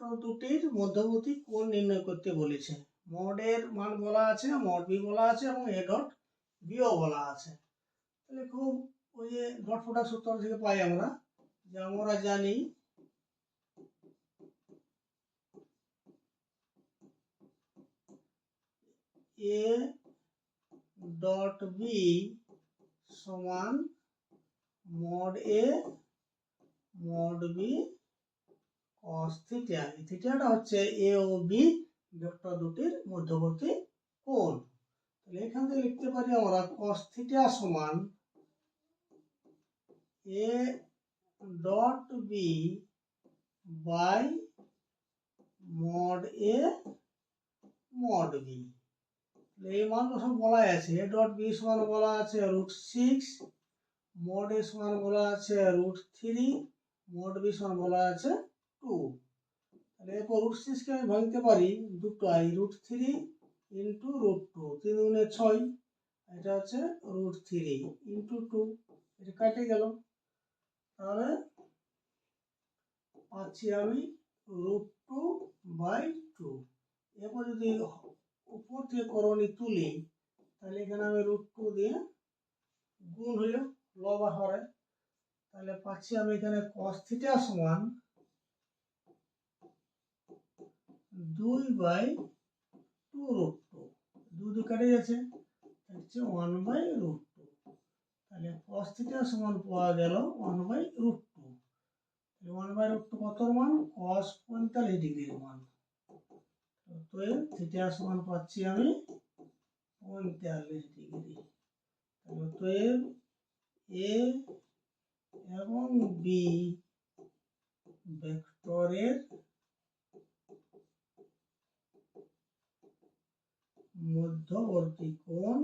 দুটির মধ্যবর্তী কোণ নির্ণয় করতে বলেছে। মডের মান বলা আছে মড বি বলা আছে এবং এ ডট বিও বলা আছে। তাহলে খুব ওই যে ডট প্রোডাক্ট সূত্র থেকে পাই আমরা, যে আমরা জানি এ ডট বি সমান mod A mod B cos theta এই থিটাটা হচ্ছে এ ও বি ভেক্টর দুটির মধ্যবর্তী কোণ। তাহলে এখান থেকে লিখতে পারি আমরা cos থিটা সমান A dot B by mod A mod B এই মানটা সব বলাই আছে। এ ডট বি সমান বলা আছে রুট সিক্স মড এ সমান বলা আছে রুট থ্রি মড বি সমান বলা আছে টু। তাহলে এরপর রুট সিক্সকে আমি ভাঙতে পারি দুটো i root three into root two তিন গুণে ছয় এটা হচ্ছে রুট থ্রি ইন্টু টু এটা কাটে গেল। তাহলে পাচ্ছি আমি রুট টু বাই টু এরপর যদি উপর থেকে করণী তুলি, তাহলে এখানে আমি রুট টু দিয়ে গুণ হইল লব হরে। তাহলে পাচ্ছি আমি এখানে cos থিটা সমান দুই বাই টু রুট টু। দুই দুই কেটে যাচ্ছে হচ্ছে ওয়ান বাই রুট টু। তাহলে cos থিটা সমান পাওয়া গেল ওয়ান বাই রুট টু। তাহলে ওয়ান বাই রুট টু কত মান? cos পঁয়তাল্লিশ ডিগ্রির মান। তো থিটা সমান পাচ্ছি আমি পঁয়তাল্লিশ ডিগ্রি। তাহলে তো এ এবং বি ভেক্টরের মধ্যবর্তী কোণ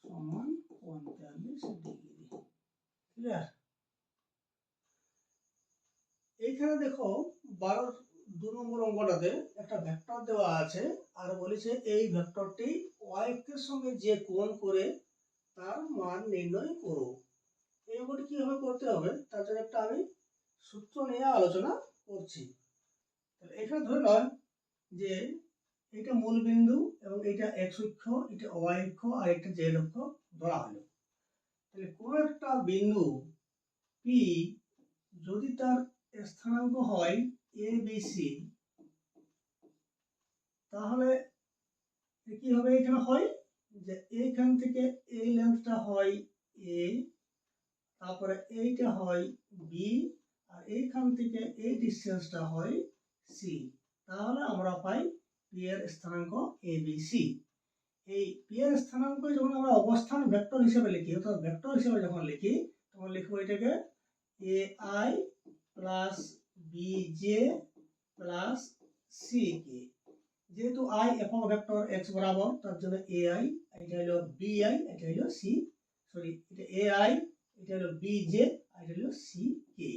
সমান পঁয়তাল্লিশ ডিগ্রি। ক্লিয়ার এইখানে দেখো বারো, দু নম্বর অঙ্কটাতে একটা ভেক্টর দেওয়া আছে আর বলেছে এই ভেক্টরটি ওয়াই অক্ষের সঙ্গে যে কোণ করে তার মান নির্ণয় করো। এই অঙ্কটি কীভাবে করতে হবে? তার জন্য একটা আমি সূত্র নিয়ে আলোচনা করছি। এখানে ধরে নয় যে এটা মূল বিন্দু এবং এটা এক্স অক্ষ, এটা ওয়াই অক্ষ আর একটা জেড অক্ষ ধরা হলো। তাহলে কোন একটা বিন্দু পি যদি তার স্থানাঙ্ক হয় এ বি সি তাহলে কি হবে এখানে হয়? যে এইখান থেকে এই লেন্থটা হয় এ তারপরে এইটা হয় বি আর এইখান থেকে এই ডিস্টেন্সটা হয় সি তাহলে আমরা পাই পি এর স্থানাঙ্ক এ বি সি এই পি এর স্থানাঙ্ক যখন আমরা অবস্থান ভেক্টর হিসেবে লিখি, অর্থাৎ ভেক্টর হিসেবে যখন লিখি, তখন লিখব এটাকে A i plus B j plus C k যেহেতু আই একক ভেক্টর এক্স বরাবর, তার জন্য এ আই এটা হলো বি আই এটা হলো সি সরি এটা এ আই এটা হলো বি জে আর এটা হলো সি কে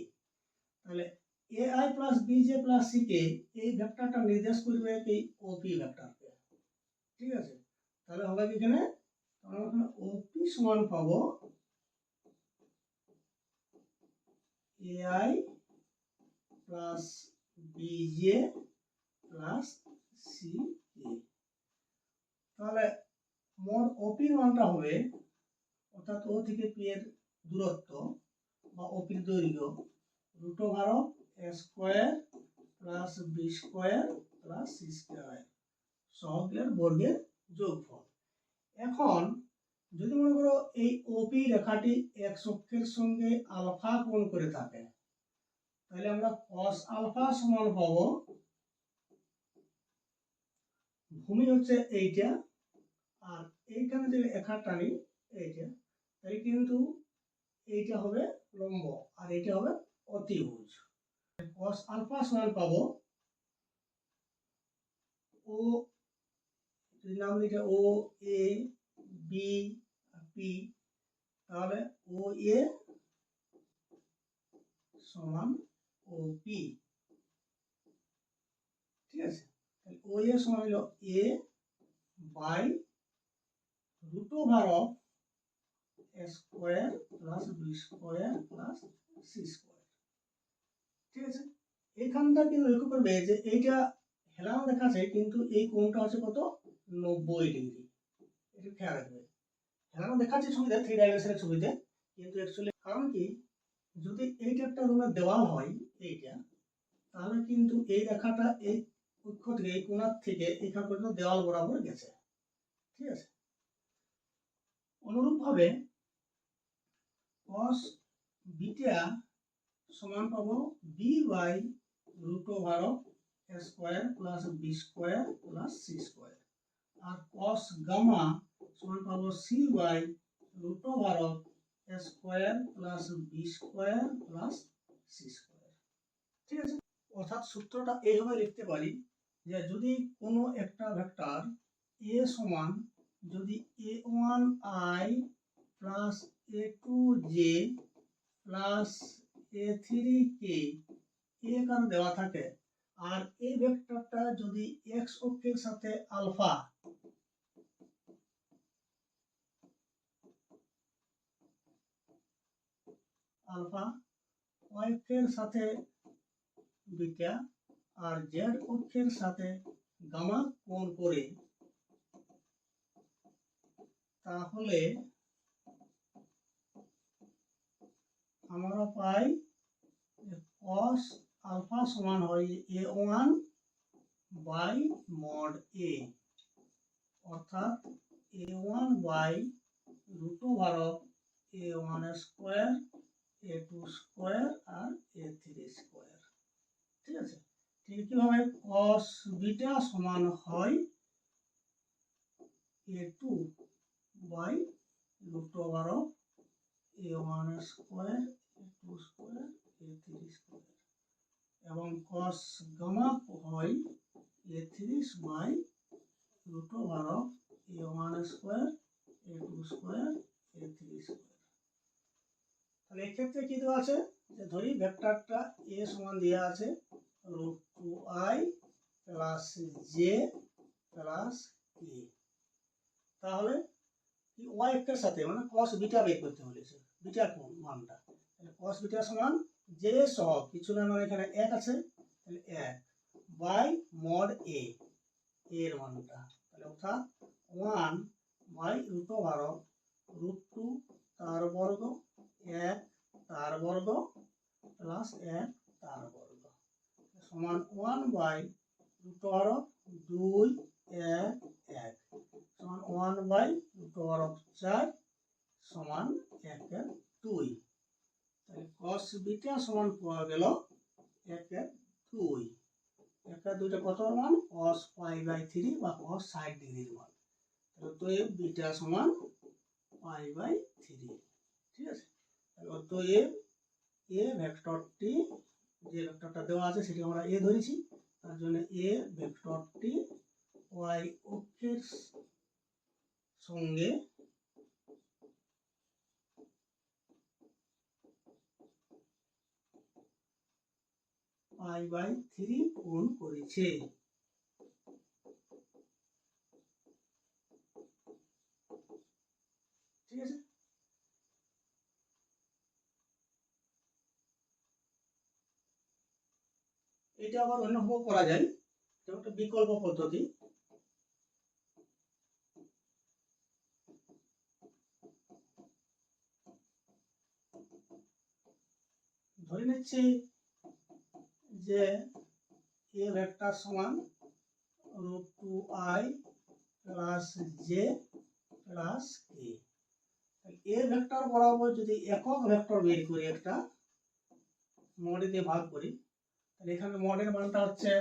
তাহলে A i plus B j plus C k এই ভেক্টরটা নির্দেশ করবে এই ওপি ভেক্টরকে ঠিক আছে? তাহলে হবে কি এখানে? আমরা এখানে ওপি সমান পাবো A i plus B j plus C k তাহলে মোট ওপির মানটা হবে, অর্থাৎ ও থেকে পি এর দূরত্ব বা ওপির দৈর্ঘ্য root over of A square plus B square plus C square সহগের বর্গের যোগফল। এখন, যদি মনে করো এই ওপি রেখাটি এক অক্ষের সঙ্গে আলফা কোণ করে থাকে, তাহলে আমরা cos আলফা সমান পাবো, ভূমি হচ্ছে এইটা, আর এইখানে যে রেখা টানি এইটা, তাহলে কিন্তু এইটা হবে লম্ব, আর এইটা হবে অতিভুজ cos আলফা সমান পাবো। ও, যদি নাম লিখে ও, এ, বি, পি, তাহলে ও, এ সমান ও, পি। ঠিক আছে? তাহলে ও, এ সমান হলো A by root over of square plus B square plus C square. ঠিক আছে? এইখানটা কিন্তু লক্ষ্য করবে যে এইটা হেলানো দেখাচ্ছে কিন্তু এই কোণটা হচ্ছে কত? নব্বই ডিগ্রি। এটা খেয়াল রাখবে। হেলানো দেখাচ্ছে ছবিতে থ্রি ডাইমেনশনের ছবিতে, কিন্তু অ্যাকচুয়ালি কারণ কি? যদি এইটা একটা রুমের দেওয়াল হয়, এইটা, তাহলে কিন্তু এই রেখাটা এই অক্ষ থেকে, এই কোণার থেকে এখান পর্যন্ত দেওয়াল বরাবর গেছে। ঠিক আছে? অনুরূপভাবে cos বিটা সমান পাবো B by root over of square plus B square plus C square R cos gamma সমান পাবো C by root over of square plus B square plus C square ঠিক আছে? অর্থাৎ সূত্রটা এইভাবে লিখতে পারি যে যদি কোনো একটা ভেক্টর এ সমান যদি A one i plus A two j plus A three k, A দেওয়া থাকে। আর এই ভেক্টরটা যদি এক্স অক্ষের সাথে আলফা আলফা অক্ষের সাথে বিটা আর জেড অক্ষের সাথে গামা কোণ করে, তাহলে আমরা পাই cos আলফা সমান হয় A one by mod A অর্থাৎ A one by root over of A one square A two square R A three square ঠিক আছে? ঠিক কীভাবে cos বিটা সমান হয় A two by root over of A one square two square A three square এবং gamma হয় A by root over of A one square A two square A square তাহলে এক্ষেত্রে কি দেওয়া আছে? যে ধরি ভেক্টরটা এ সমান দেওয়া আছে root two i plus j plus A তাহলে কি ওয়াই সাথে মানে cos বিটা বের করতে বলেছে বিটা কোণ মানটা। Cos বিটা সমান জে সহ কিছু না মানে এখানে এক আছে, তাহলে এক বাই মড এ এর মানটা। তাহলে অর্থাৎ one by root over root two তার বর্গ, এক তার বর্গ প্লাস এক তার বর্গ। সমান ওয়ান বাই রুট ওভার দুই, এক এক। সমান ওয়ান বাই রুট ওভার চার, সমান একের দুই। Cos বিটা সমান পাওয়া গেল একের দুই। একের দুইটা কত মান? cos পাই বাই থ্রি বা cos ষাট ডিগ্রির মান। এ বিটা সমান পাই বাই থ্রি ঠিক আছে? অতএব এ ভেক্টরটি যে ভেক্টরটা দেওয়া আছে সেটি আমরা এ ধরেছি। তার জন্য এ ভেক্টরটি ওয়াই অক্ষের সঙ্গে পাই বাই থ্রি গুণ করেছে। এটা আবার অন্যভাবে করা যায়। এটা একটা বিকল্প পদ্ধতি। ধরে নিচ্ছি যে এ ভেক্টর সমান root two i plus j plus k. A vector বরাবর যদি একক ভেক্টর বের করি একটা মডে দিয়ে ভাগ করি, তাহলে এখানে মডের মানটা হচ্ছে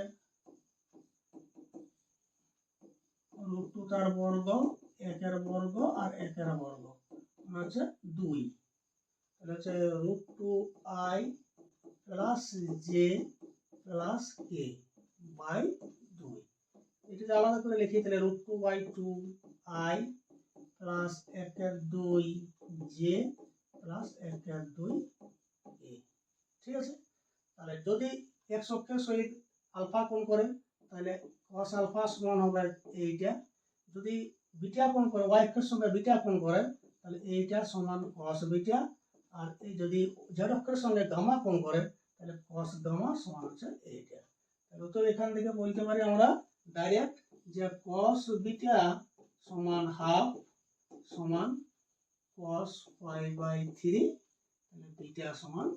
রুট টু তার বর্গ, একের বর্গ আর একের বর্গ। মানে হচ্ছে দুই। তাহলে হচ্ছে root two i plus j plus k by দুই এটা আলাদা করে লিখি, তাহলে root two by two i plus একের দুই জে প্লাস একের দুই এ ঠিক আছে? তাহলে যদি এক্স অক্ষের সহিত আলফা কোণ করে, তাহলে cos আলফা সমান হবে এইটা। যদি বিটা কোণ করে ওয়াই অক্ষের সঙ্গে বিটা কোণ করে, তাহলে এইটা সমান কস বিটা। আর এই যদি জেড অক্ষরের সঙ্গে গামা কোণ করে তাহলে কস গামা সমান হচ্ছে এইটা। তাহলে তো এখান থেকে বলতে পারি আমরা ডাইরেক্ট যে কস বিটা সমান হাফ সমান কস পাই বাই থ্রি তাহলে বিটা সমান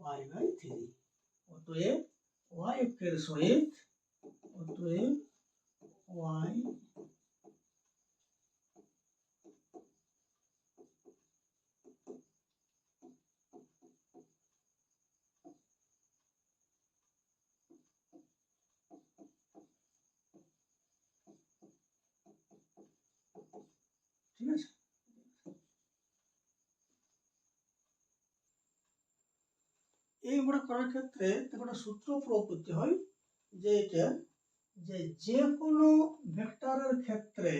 পাই বাই থ্রি অতএব ওয়াইফের সহিত, অতএব ওয়াই ঠিক এইগুলো করার ক্ষেত্রে একটা সূত্র প্রয়োগ করতে হয় যে এটা, যে যে কোনো ভেক্টরের ক্ষেত্রে,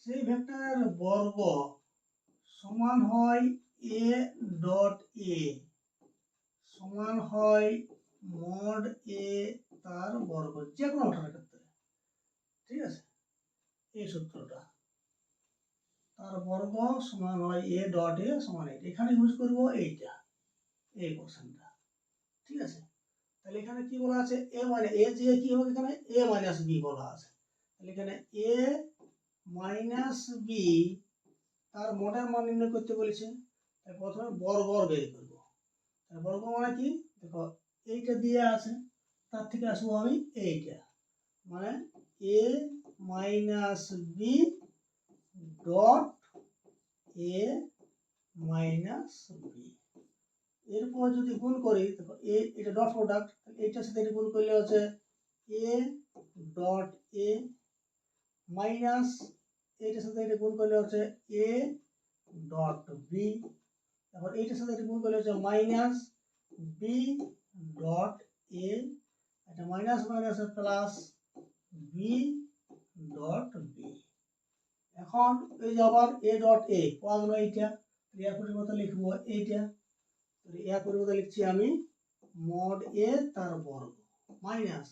সেই ভেক্টরের বর্গ সমান হয় এ ডট এ সমান হয় মড এ তার বর্গ যে কোনো ভেক্টরের ক্ষেত্রে। ঠিক আছে? এই সূত্রটা। তার বর্গ সমান হয় এ ডট এ সমান এইটা এখানে ইউজ করব এইটা, এই পোর্শনটা ঠিক আছে? তাহলে এখানে কি বলা আছে? এ মানে এ যে কি হবে এখানে? এ মাইনাস বি বলা আছে। তাহলে এখানে এ মাইনাস বি তার মডেল মান নির্ণয় করতে বলেছে। তাই প্রথমে বর্গ বের করব। তাহলে বর্গ মানে কি? দেখো, এইটা দিয়ে আছে, তার থেকে আসব আমি এইটা। মানে A minus B dot A minus B এরপর যদি গুণ করি এ এটা ডট প্রোডাক্ট এইটার সাথে এটা গুণ করলে হচ্ছে এ ডট এ মাইনাস এইটার সাথে এটা গুণ করলে হচ্ছে এ ডট বি তারপর এইটার সাথে এটা গুণ করলে হচ্ছে মাইনাস বি ডট এ এটা minus minus plus B dot B এখন এই যে আবার এ ডট এ পাওয়া গেল এইটা। এর পরিবর্তে লিখব এইটা। এর পরিবর্তে লিখছি আমি মড এ তার বর্গ মাইনাস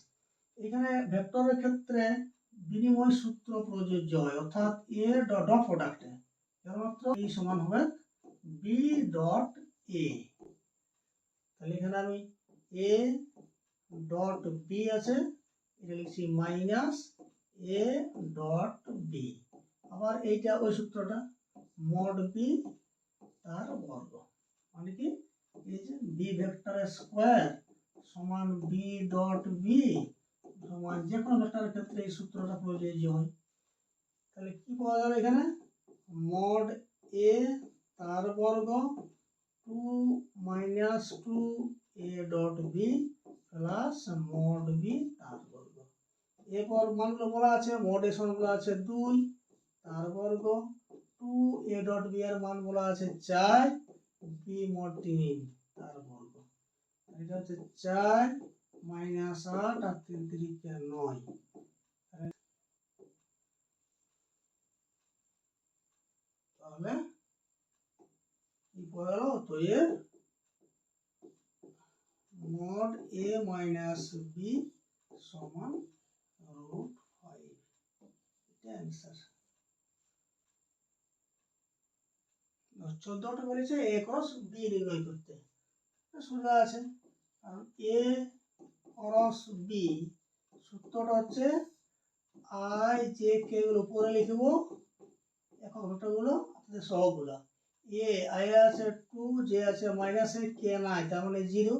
এখানে ভেক্টরের ক্ষেত্রে বিনিময় সূত্র প্রযোজ্য হয়, অর্থাৎ এ ডট প্রোডাক্টে কেবলমাত্র এই সমান হবে বি ডট এ তাহলে এখানে আমি এ ডট বি আছে, এটা লিখছি মাইনাস এ ডট বি আবার এইটা ওই সূত্রটা মড বি তার বর্গ। মানে কি? এই যে বি ভেক্টরের স্কোয়ার সমান বি ডট বি সমান যে কোনো ভেক্টরের ক্ষেত্রে এই সূত্রটা প্রযোজ্য হয়। তাহলে কি পাওয়া গেল এখানে? মড এ তার বর্গ two minus two A dot B plus mod B তার। বর্গ এরপর মানগুলো বলা আছে মড এ সমান বলা আছে দুই তার বর্গ টু এ ডট বি এর মান বলা আছে চার বি মড তিন তার বর্গ এটা হচ্ছে চার মাইনাস আট আর তিন তিরিকে নয়। তাহলে কি গেল? তো এর মড এ মাইনাস বি সমান রুট ফাইভ এটা অ্যান্সার চোদ্দটা বলেছে এ ক্রস বি নির্ণয় করতে। সোজা আছে। কারণ এ ক্রস বি সূত্রটা হচ্ছে আই যে কে উপরে লিখব। এখন ওটাগুলো আপনাদের সহগুলো এ আই আছে টু যে আছে মাইনাস এ কে নাই। তার মানে জিরো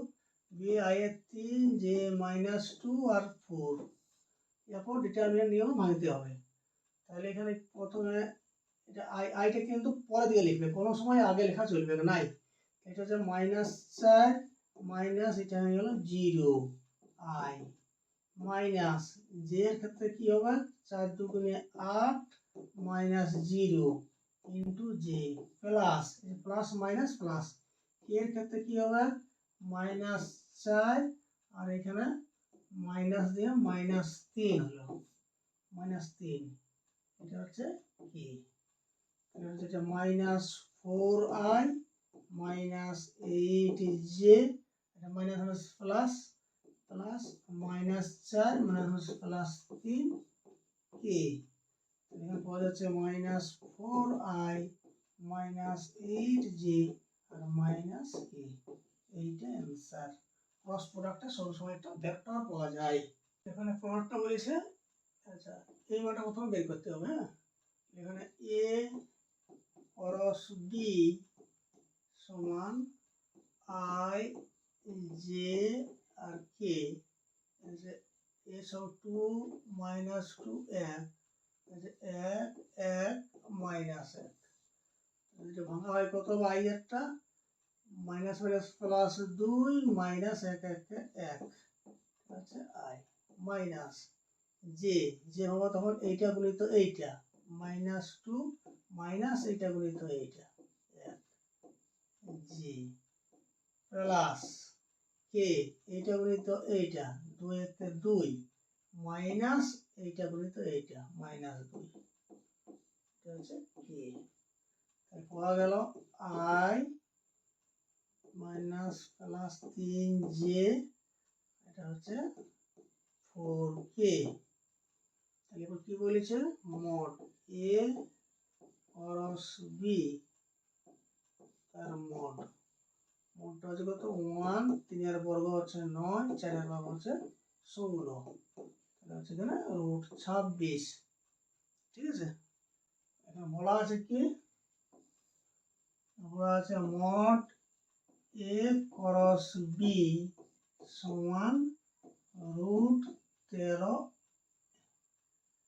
বি আই এর তিন যে মাইনাস টু আর ফোর এরপর ডিটারমিনেন্ট নিয়ম ভাঙতে হবে। তাহলে এখানে প্রথমে এটা আই আইটা কিন্তু পরে দিকে লিখবে। কোনো সময় আগে লেখা চলবে না, নাই। এটা হচ্ছে মাইনাস চার মাইনাস এটা হয়ে গেল জিরো আই মাইনাস জে এর ক্ষেত্রে কি হবে? চার দুগুণে আট minus zero into j plus plus minus plus এর ক্ষেত্রে কি হবে? মাইনাস চার আর এখানে মাইনাস দিয়ে মাইনাস তিন। হলো মাইনাস তিন। এটা হচ্ছে কি? এটা হচ্ছে এটা minus four i minus eight j. এটা মাইনাস হলো প্লাস প্লাস মাইনাস চার মাইনাস প্লাস তিন। কে? এখানে পাওয়া যাচ্ছে minus four i minus eight j R minus A এইটা অ্যান্সার। ক্রস প্রোডাক্টে সবসময় একটা ভেক্টর পাওয়া যায়। এখানে প্রোডাক্টটা বলেছে। আচ্ছা এই মানটা প্রথমে বের করতে হবে হ্যাঁ? এখানে এ ক্রস বি সমান আই জে আর কে এ সব টু মাইনাস টু এক এক এক মাইনাস এক। ভাঙা হয় কত? একটা। মাইনাস মাইনাস প্লাস দুই, মাইনাস এক এক এক আচ্ছা আই মাইনাস জে যে হবে তখন এইটা গুণিত এইটা। মাইনাস টু, মাইনাস এইটা গুণিত এইটা। এক। জি। প্লাস কে, এইটা গুণিত এইটা। দুই একে দুই। মাইনাস এইটা গুণিত এইটা। মাইনাস দুই। এটা হচ্ছে কে। তাহলে পাওয়া গেল আই মাইনাস প্লাস তিন জে এটা হচ্ছে ফোর কে তাহলে এবার কি বলেছে? মোট এ ক্রস বি তার মোট। মোটটা হচ্ছে কত? ওয়ান তিনের বর্গ হচ্ছে নয়, চারের বর্গ হচ্ছে ষোলো। তাহলে হচ্ছে এখানে রুট ছাব্বিশ। ঠিক আছে? এখানে বলা আছে কি? বলা আছে মোট এ ক্রস বি সমান রুট তেরো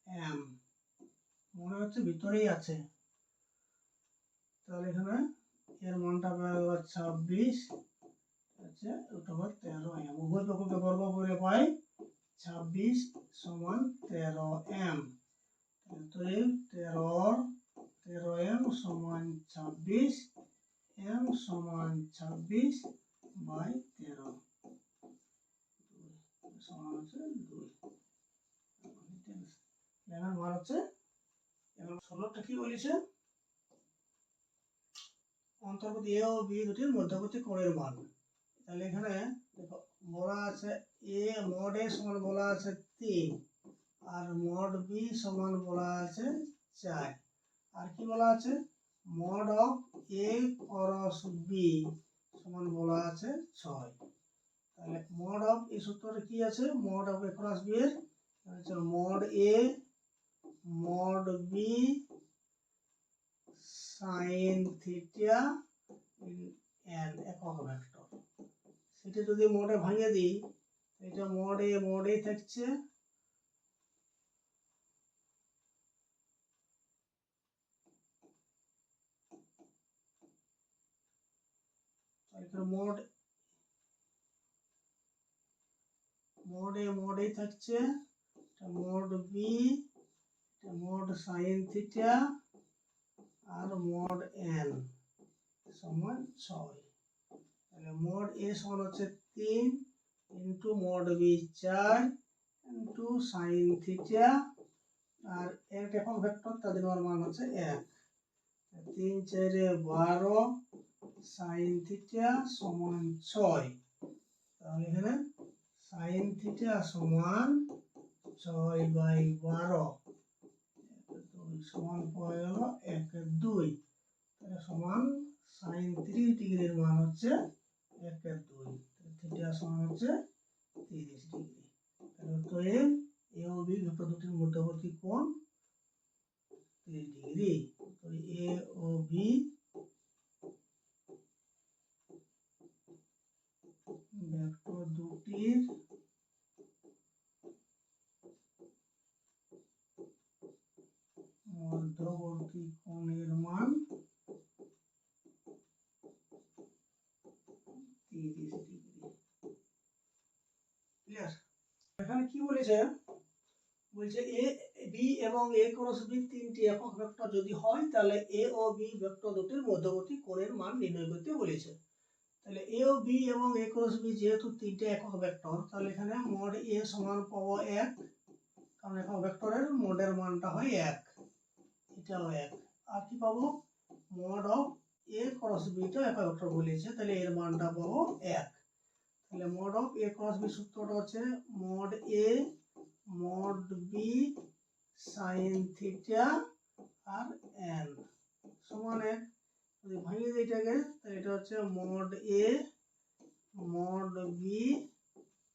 এম। মনে হচ্ছে ভিতরেই আছে। তাহলে এখানে এর মানটা পাওয়া ছাব্বিশ। হচ্ছে রুট ওভার তেরো এম। উভয় পক্ষকে বর্গ করে পাই ছাব্বিশ সমান তেরো এম। তো এই তেরোর, তেরো এম সমান ছাব্বিশ এম সমান ছাব্বিশ বাই তেরো। সমান হচ্ছে দুই। এখানে মান হচ্ছে এখন ষোলোটা কি বলেছে? অন্তর্গত এ ও বি দুটির মধ্যবর্তী কোণের মান। তাহলে এখানে দেখো, বলা আছে এ মড এ সমান বলা আছে তিন, আর মড বি সমান বলা আছে চার। আর কি বলা আছে? Mod of A cross B সমান বলা আছে ছয়। তাহলে মড অফ কি আছে? Mod of A cross B এর? হচ্ছে মড এ, মড বি সেটা যদি ভাঙিয়ে দিই থাকছে। এখানে মোড মোডে মোডে থাকছে। Mod B mod sine theta আর মোড এন সমান ছয়। মোড এ সমান হচ্ছে তিন ইন্টু মোড বি চার ইন্টু সাইন থিটা আর এক একক ভেক্টর তাদের মান হচ্ছে এক। তিন চারে বারো সাইন থিটা সমান ছয়। তাহলে এখানে সাইন থিটা সমান ছয় বাই বারো। সমান পাওয়া গেল এক দুই। সমান সাইন ত্রিশ ডিগ্রির মান হচ্ছে এক দুই। থিটা সমান হচ্ছে তিরিশ ডিগ্রি। তাহলে এ ও বি ভেক্টর দুটির মধ্যবর্তী কোণ তিরিশ ডিগ্রি। তো এ ও বি ভেক্টর দুটির মধ্যবর্তী কোণের মান তিরিশ ডিগ্রি। ক্লিয়ার এখানে কি বলেছে? বলছে এ বি এবং এ ক্রস বি তিনটি একক ভেক্টর যদি হয়, তাহলে এ ও বি ভেক্টর দুটির মধ্যবর্তী কোণের মান নির্ণয় করতে বলেছে। তাহলে এ ও বি এবং এ ক্রস বি যেহেতু তিনটে একক ভেক্টর তাহলে এখানে মড এ সমান পাবো এক, কারণ একক ভেক্টরের মোডের মানটা হয় এক। এটাও এক। আর কি পাবো? Mod of A cross beta একক ভেক্টর বলেছে, তাহলে এর মানটা পাবো এক। তাহলে mod of A cross B সূত্রটা হচ্ছে mod A mod B sine theta R N সমান এক। ভাঙিয়ে দিই এটাকে এটা হচ্ছে mod A mod B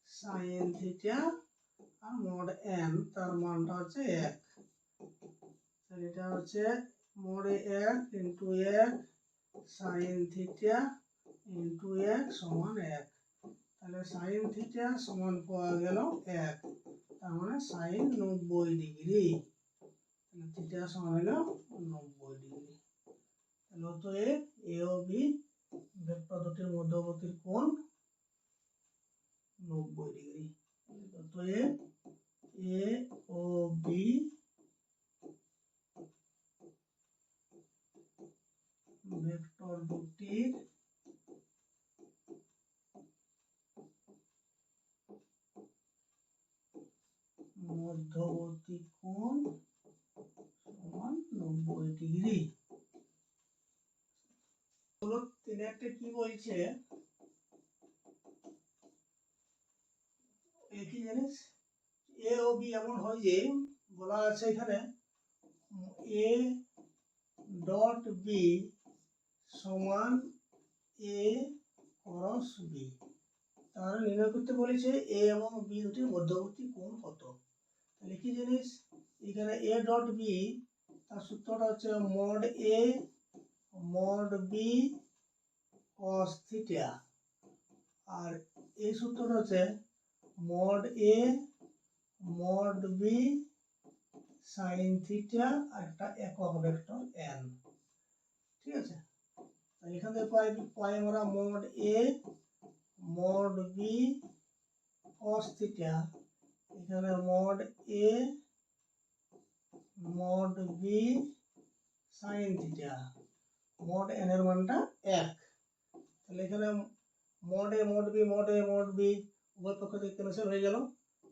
sine theta R mod N তার মানটা হচ্ছে এক। এটা হচ্ছে মড এক ইন্টু এক সাইন থিটা ইন্টু এক সমান এক। তাহলে সাইন থিটা সমান পাওয়া গেল এক, তার মানে সাইন নব্বই ডিগ্রি তাহলে থিটা সমান হলো নব্বই ডিগ্রি অতএব এ ও মধ্যবর্তী নব্বই ডিগ্রি। অতএব এ বি দুটির মধ্যবর্তী কোণ সমান নব্বই ডিগ্রি হলো একটা কি বলছে? একই জিনিস? এ ও বি এমন হয় যে, বলা আছে এখানে, এ ডট বি সমান এ ক্রস বি। নির্ণয় করতে বলেছে এ এবং বি দুটির মধ্যবর্তী কোণ কত? তাহলে কি জিনিস? এখানে এ ডট বি, তার সূত্রটা হচ্ছে mod A, mod B cos theta আর এই সূত্রটা হচ্ছে mod A mod B sine theta আর একটা একক ভেক্টর এন ঠিক আছে? এখান থেকে পাই পাই আমরা mod A mod B cos theta এখানে mod A mod B sine theta mod N এর মানটা এক। তাহলে এখানে mod A mod B mod A mod B উভয় পক্ষ থেকে ক্যান্সেল হয়ে গেল।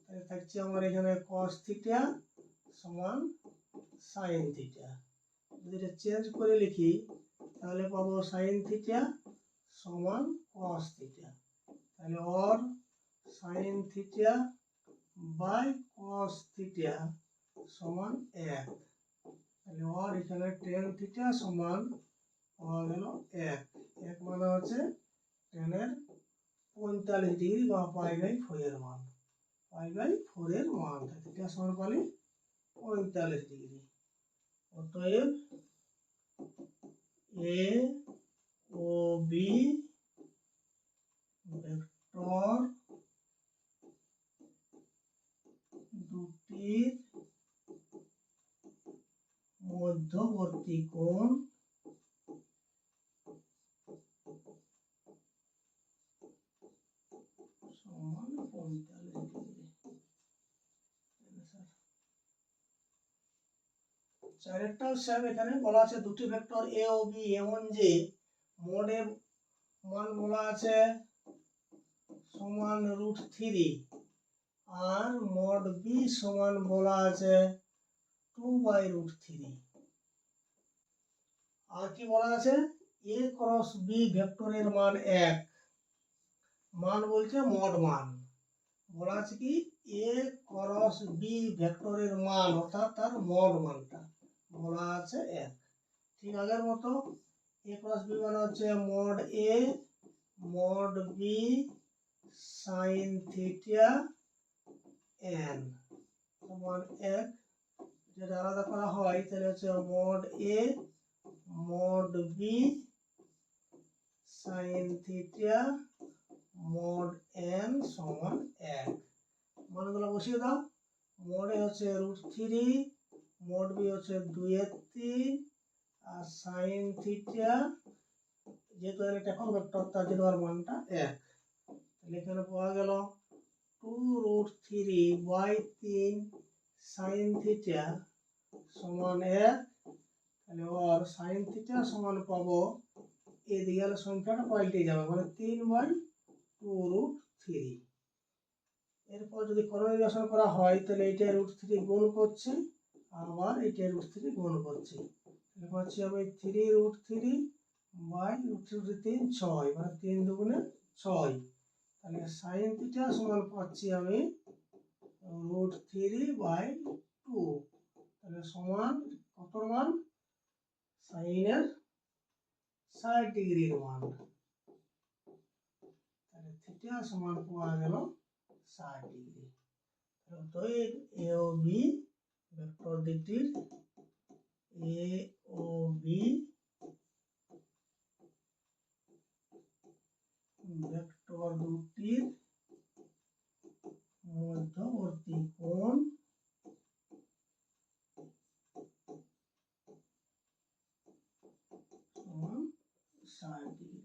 তাহলে থাকছে আমার এখানে কস থিটা সমান সাইন থিটা যদি এটা চেঞ্জ করে লিখি, তাহলে পাবো সাইন থিটা সমান কস থিটা তাহলে or sine theta by cos theta সমান এক। তাহলে অর এখানে টেন থিটা সমান পাওয়া গেল এক। এক মানে হচ্ছে টেনের পঁয়তাল্লিশ ডিগ্রি বা পাই বাই ফোরের মান। পাই বাই ফোরের মান থিটা সমান পালি পঁয়তাল্লিশ ডিগ্রি অতএব এ ও বি ভেক্টর দুটির মধ্যবর্তী কোণ সমান পঁয়তাল্লিশ ডিগ্রি চারেরটাও সেম এখানে বলা আছে দুটি ভেক্টর এ ও বি এমন যে মোডে মান বলা আছে সমান রুট থ্রি আর মড বি সমান বলা আছে টু বাই রুট থ্রি আর কি বলা আছে? এ ক্রস বি ভেক্টরের মান এক। মান বলছে মড মান। বলা আছে কি? এ ক্রস বি ভেক্টরের মান, অর্থাৎ তার মড মানটা। বলা আছে এক। ঠিক আগের মতো এ ক্রস বি মানে হচ্ছে mod A mod B sine theta N সমান এক যেটা আলাদা করা হয়, তাহলে হচ্ছে mod A mod B sine theta mod N সমান এক। মানগুলো বসিয়ে দাও। মড এ হচ্ছে রুট থ্রি মড বি হচ্ছে দুইয়ের তিন, আর সাইন থিটা যেহেতু এর এটা এখন ভেক্টর তার জন্য মানটা এক। তাহলে এখানে পাওয়া গেল টু রুট থ্রি বাই তিন সাইন থিটা সমান এক। তাহলে ওর সাইন থিটা সমান পাবো, এদিকে সংখ্যাটা পাল্টে যাবে মানে তিন বাই টু রুট থ্রি। এরপর যদি করণীয় করা হয়, তাহলে এটা রুট থ্রি গুণ করছে আবার এটা রুট থ্রি গুণ করছে। পাচ্ছি আমি three root three by root three তিন ছয় মানে তিন দুগুণে ছয়। তাহলে সাইন থিটা সমান পাচ্ছি আমি রুট থ্রি বাই টু। তাহলে সমান কত মান? সাইনের ষাট ডিগ্রির মান। থিটা সমান পাওয়া গেল ষাট ডিগ্রি অতএব এ ও বি ভেক্টর দুটির এ ও বি ভেক্টর দুটির মধ্যবর্তী কোণ সমান ষাট ডিগ্রি